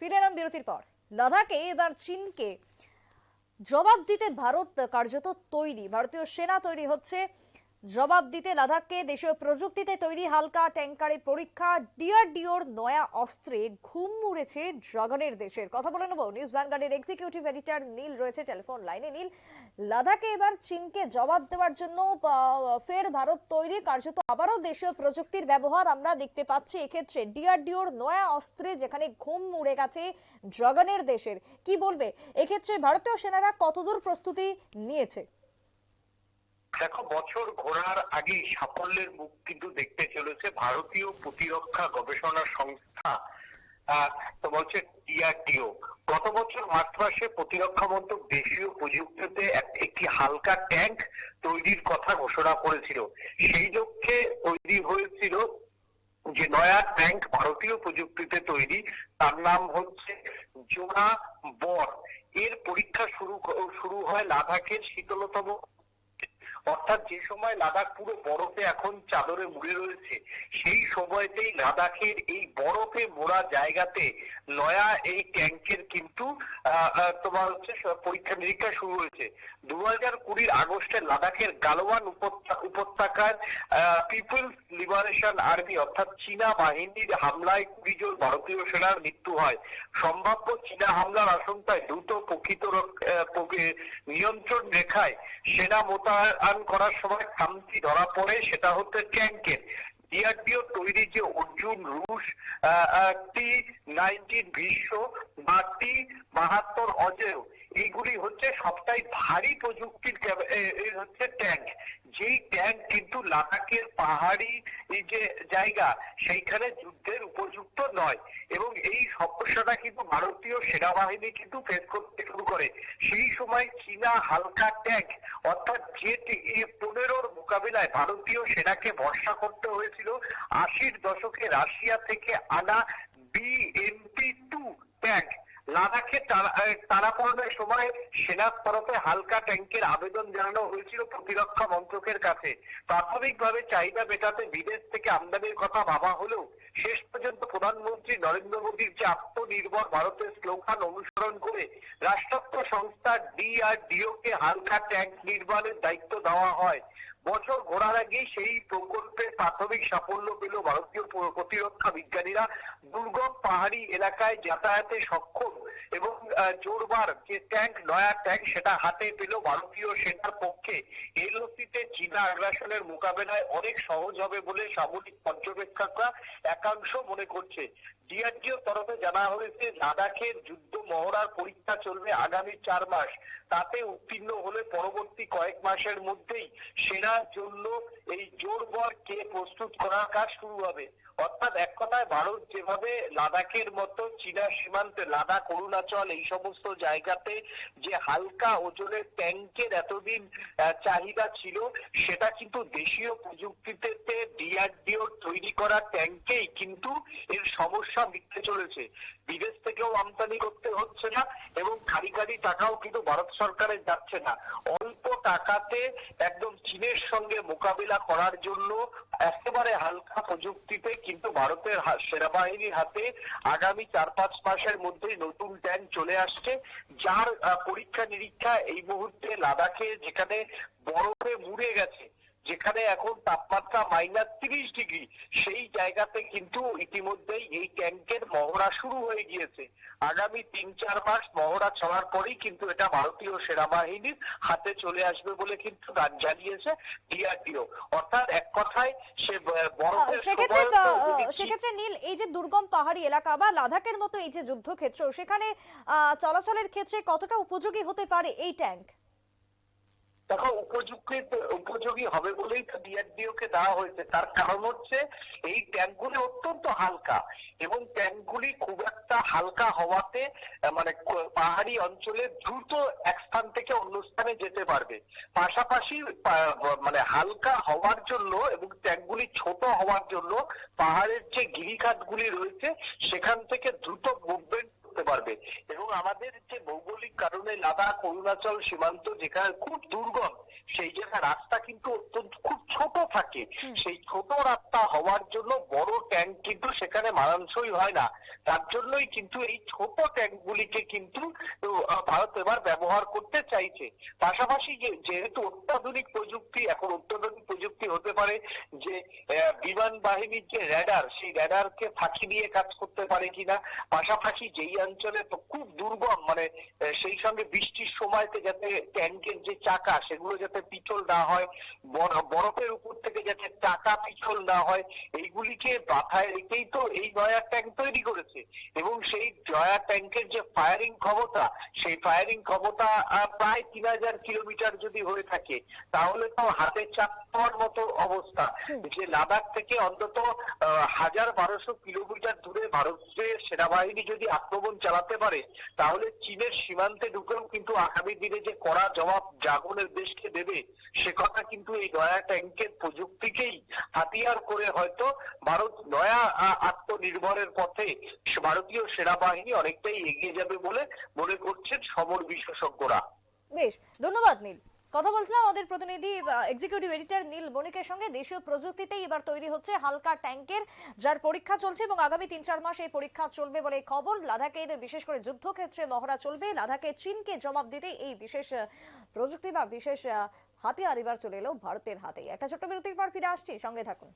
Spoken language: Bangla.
ফিরে এলাম বিরতির পর। লাদাখে এবার চীনকে জবাব দিতে ভারত কার্যত তৈরি। ভারতীয় সেনা তৈরি হচ্ছে জবাব দিতে লাদাখকে দেশীয় প্রযুক্তিতে তৈরি হালকা ট্যাঙ্কারে পরীক্ষা। ডিআরডিওর নয়া অস্ত্রে ঘুম মুড়েছে ড্রাগনের দেশের। কথা বলে নেব। নিউজ ভ্যানগার্ডের এক্সিকিউটিভ এডিটর নীল রয়েছে টেলিফোন লাইনে। নীল, লাদাখে এবার চীনকে জবাব দেওয়ার জন্য ফের ভারত তৈরি কার্যত আবারও দেশীয় প্রযুক্তির ব্যবহার আমরা দেখতে পাচ্ছি এক্ষেত্রে। ডিআরডিওর নয়া অস্ত্রে যেখানে ঘুম মুড়ে গেছে ড্রাগনের দেশের। কি বলবে? এক্ষেত্রে ভারতীয় সেনারা কতদূর প্রস্তুতি নিয়েছে? দেখো, বছর ঘোরার আগেই সাফল্যের মুখ কিন্তু দেখতে চলেছে ভারতীয় প্রতিরক্ষা গবেষণা সংস্থা তো বলছে ডিআরডিও গত বছর মার্চ মাসে প্রতিরক্ষা মন্ত্রক দেশীয় প্রযুক্তিতে একটি হালকা ট্যাঙ্ক তৈরির কথা ঘোষণা করেছিল। সেই লক্ষ্যে তৈরি হয়েছিল যে নয়া ট্যাঙ্ক ভারতীয় প্রযুক্তিতে তৈরি, তার নাম হচ্ছে জোনা বর। এর পরীক্ষা শুরু শুরু হয় লাদাখের শীতলতম অর্থাৎ যে সময় লাদাখ পুরো বরফে এখন চাদরে মুড়ে রয়েছে, সেই সময়তেই লাদাখের এই বরফে মোড়া জায়গাতে নয়া এই ট্যাঙ্কের কিন্তু তোমার হচ্ছে পরীক্ষা নিরীক্ষা শুরু হয়েছে। দু হাজার কুড়ির আগস্টে লাদাখের গালওয়ান উপত্যকার পিপলস লিবারেশন আর্মি অর্থাৎ চীনা বাহিনীর হামলায় কুড়ি জন ভারতীয় সেনার মৃত্যু হয়। সম্ভাব্য চীনা হামলার আশঙ্কায় দ্রুত প্রকৃত নিয়ন্ত্রণ রেখায় সেনা মোতায়েন করার সময় খামতি ধরা পড়ে, সেটা হচ্ছে ট্যাঙ্কের ডিআরডিও তৈরি যে অর্জুন রুশ টি নাইনটিন বিশ্ব বা টি বাহাত্তর অজেয়। এইগুলি হচ্ছে সবটাই ভারী প্রযুক্তির এ- এ হচ্ছে ট্যাঙ্ক। যেই ট্যাঙ্ক কিন্তু লাদাখের পাহাড়ি যে জায়গা, সেইখানে যুদ্ধের উপযুক্ত নয়। এবং এই সমস্যাটা কিন্তু ভারতীয় সেনাবাহিনী কিন্তু ফেস করতে শুরু করে। সেই সময় চীনা হালকা ট্যাঙ্ক, অর্থাৎ জেট পনেরোর মোকাবিলায় ভারতীয় সেনাকে ভরসা করতে হয়েছিল। আশির দশকে রাশিয়া থেকে আনা বিএমপি টু ট্যাঙ্ক। লাদাখে তারা- আহ, সময় সেনার তরফে হালকা ট্যাঙ্কের আবেদন জানানো হয়েছিল প্রতিরক্ষা মন্ত্রকের কাছে। প্রাথমিকভাবে চাহিদা মেটাতে বিদেশ থেকে আমদানির কথা ভাবা হলেও শেষ পর্যন্ত প্রধানমন্ত্রী নরেন্দ্র মোদীর যে আত্মনির্ভর ভারতের স্লোগান অনুসরণ করে রাষ্ট্রায়ত্ত সংস্থা ডিআরডিও কে হালকা ট্যাঙ্ক নির্মাণের দায়িত্ব দেওয়া হয় বছর ঘোরার আগেই সেই প্রকল্পের প্রাথমিক সাফল্য পেল ভারতীয় প্রতিরক্ষা বিজ্ঞানীরা। দুর্গম পাহাড়ি এলাকায় যাতায়াতে সক্ষম এবং জোরবার যে ট্যাঙ্ক, নয়া ট্যাঙ্ক সেটা হাতে পেল ভারতীয় সেনার পক্ষে। এলওসিতে চীনা আগ্রাসনের মোকাবেলায় অনেক সহজ হবে বলে সামরিক পর্যবেক্ষকরা একাংশ মনে করছে। ডিআরডিও তরফে জানা হয়েছে, লাদাখের যুদ্ধ মহড়ার পরীক্ষা চলবে আগামী চার মাস। তাতে উত্তীর্ণ হলে পরবর্তী কয়েক মাসের মধ্যেই সেনার জন্য এই জোরবর কে প্রস্তুত করার কাজ শুরু হবে। অর্থাৎ এক কথায় ভারত যেভাবে লাদাখের মতো চীনা সীমান্তে, লাদাখ, অরুণাচল এই সমস্ত জায়গাতে যে হালকা ওজনের ট্যাঙ্কের এতদিন চাহিদা ছিল, সেটা কিন্তু দেশীয় প্রযুক্তিতে ডিআরডিও তৈরি করা ট্যাঙ্কেই কিন্তু এর সমস্যা মিটতে চলেছে। বিদেশ থেকেও আমদানি করতে হচ্ছে না এবং খালি খালি টাকাও কিন্তু ভারত সরকারের যাচ্ছে না। অল্প টাকাতে একদম চীনের সঙ্গে মোকাবিলা করার জন্য একেবারে হালকা প্রযুক্তিতে কিন্তু ভারতের সেনাবাহিনীর হাতে আগামী চার পাঁচ মাসের মধ্যেই নতুন ট্যাঙ্ক চলে আসছে। যার পরীক্ষা নিরীক্ষা এই মুহূর্তে লাদাখে যেখানে বরফে মুড়ে গেছে যেখানে এখন তাপমাত্রা মাইনাস তিরিশ ডিগ্রি সেই জায়গাতে কিন্তু ইতিমধ্যেই এই ট্যাঙ্কের মহড়া শুরু হয়ে গিয়েছে। আগামী তিন চার মাস মহড়া চলার পরেই কিন্তু এটা ভারতীয় সেনাবাহিনীর হাতে চলে আসবে বলে কিন্তু তা জানিয়েছে ডিআরডিও। অর্থাৎ এক কথায় সে সেক্ষেত্রে নীল এই যে দুর্গম পাহাড়ি এলাকা বা লাদাখের মতো এই যে যুদ্ধক্ষেত্র সেখানে আহ, চলাচলের ক্ষেত্রে কতটা উপযোগী হতে পারে এই ট্যাঙ্ক? দেখো উপযোগী উপযোগী হবে বলেই তো ডিআরডিও কে দেওয়া হয়েছে। তার কারণ হচ্ছে, এই ট্যাঙ্কগুলি অত্যন্ত হালকা এবং ট্যাঙ্কগুলি খুব একটা হালকা হওয়াতে মানে পাহাড়ি অঞ্চলে দ্রুত এক স্থান থেকে অন্য স্থানে যেতে পারবে। পাশাপাশি মানে হালকা হওয়ার জন্য এবং ট্যাঙ্কগুলি ছোট হওয়ার জন্য পাহাড়ের যে গিরিখাতগুলি রয়েছে, সেখান থেকে দ্রুত মুভমেন্ট করতে পারবে। এবং আমাদের যে ভৌগোলিক কারণে লাদাখ, অরুণাচল সীমান্ত যেখানে খুব দুর্গম, সেই জায়গায় রাস্তা কিন্তু অত্যন্ত খুব ছোট থাকে। সেই ছোট রাস্তা হওয়ার জন্য বড় ট্যাঙ্ক কিন্তু সেখানে মানানসই হয় না। তার জন্যই কিন্তু এই ছোট ট্যাঙ্কগুলিকে কিন্তু ভারত এবার ব্যবহার করতে চাইছে। পাশাপাশি যেহেতু অত্যাধুনিক প্রযুক্তি এখন অত্যাধুনিক প্রযুক্তি হতে পারে যে বিমান বাহিনীর যে র্যাডার সেই র্যাডারকে ফাঁকি দিয়ে কাজ করতে পারে কিনা পাশাপাশি যেই অঞ্চলে তো খুব দুর্গম মানে সেই সঙ্গে বৃষ্টির সময়তে যাতে ট্যাঙ্কের যে চাকা সেগুলো যাতে পিছল না হয় বরফের উপর থেকে যাতে চাকা পিছল না হয় এইগুলিকে মাথায় রেখেই তো এই নয়া ট্যাঙ্ক তৈরি করেছে এবং সেই নয়া ট্যাঙ্কের যে ফায়ারিং ক্ষমতা সেই ফায়ারিং ক্ষমতা প্রায় তিন হাজার কিলোমিটার যদি হয়ে থাকে তাহলে তো হাতে চাপ পাওয়ার মতো অবস্থা। যে লাদাখ থেকে অন্তত হাজার বারোশো কিলোমিটার দূরে ভারতের সেনাবাহিনী যদি আক্রমণ চালাতে পারে তাহলে চীনের সীমান্তে ঢুকেও কিন্তু আগামী দিনে যে কড়া জবাব জাগনের দেশকে দেবে, সে কথা কিন্তু এই নয়া ট্যাঙ্কের প্রযুক্তিকেই হাতিয়ার করে হয়তো ভারত নয়া আত্মনির্ভরের পথে ভারতীয় সেনাবাহিনী অনেকটাই এগিয়ে যাবে বলে মনে করছেন সমর বিশেষজ্ঞরা। বেশ, ধন্যবাদ নীল। কথা বলছিলাম আমাদের প্রতিনিধি এক্সিকিউটিভ এডিটর নীল বণিকের সঙ্গে। দেশীয় প্রযুক্তিতেই এবার তৈরি হচ্ছে হালকা ট্যাঙ্কের, যার পরীক্ষা চলছে এবং আগামী তিন চার মাস এই পরীক্ষা চলবে বলে খবর। লাদাখের বিশেষ করে যুদ্ধক্ষেত্রে মহড়া চলবে। লাদাখে চীনকে জবাব দিতে এই বিশেষ প্রযুক্তি বা বিশেষ হাতিয়ার এবার চলে এলো ভারতের হাতে একটা ছোট্ট বিরতির পর ফিরে আসছি। সঙ্গে থাকুন।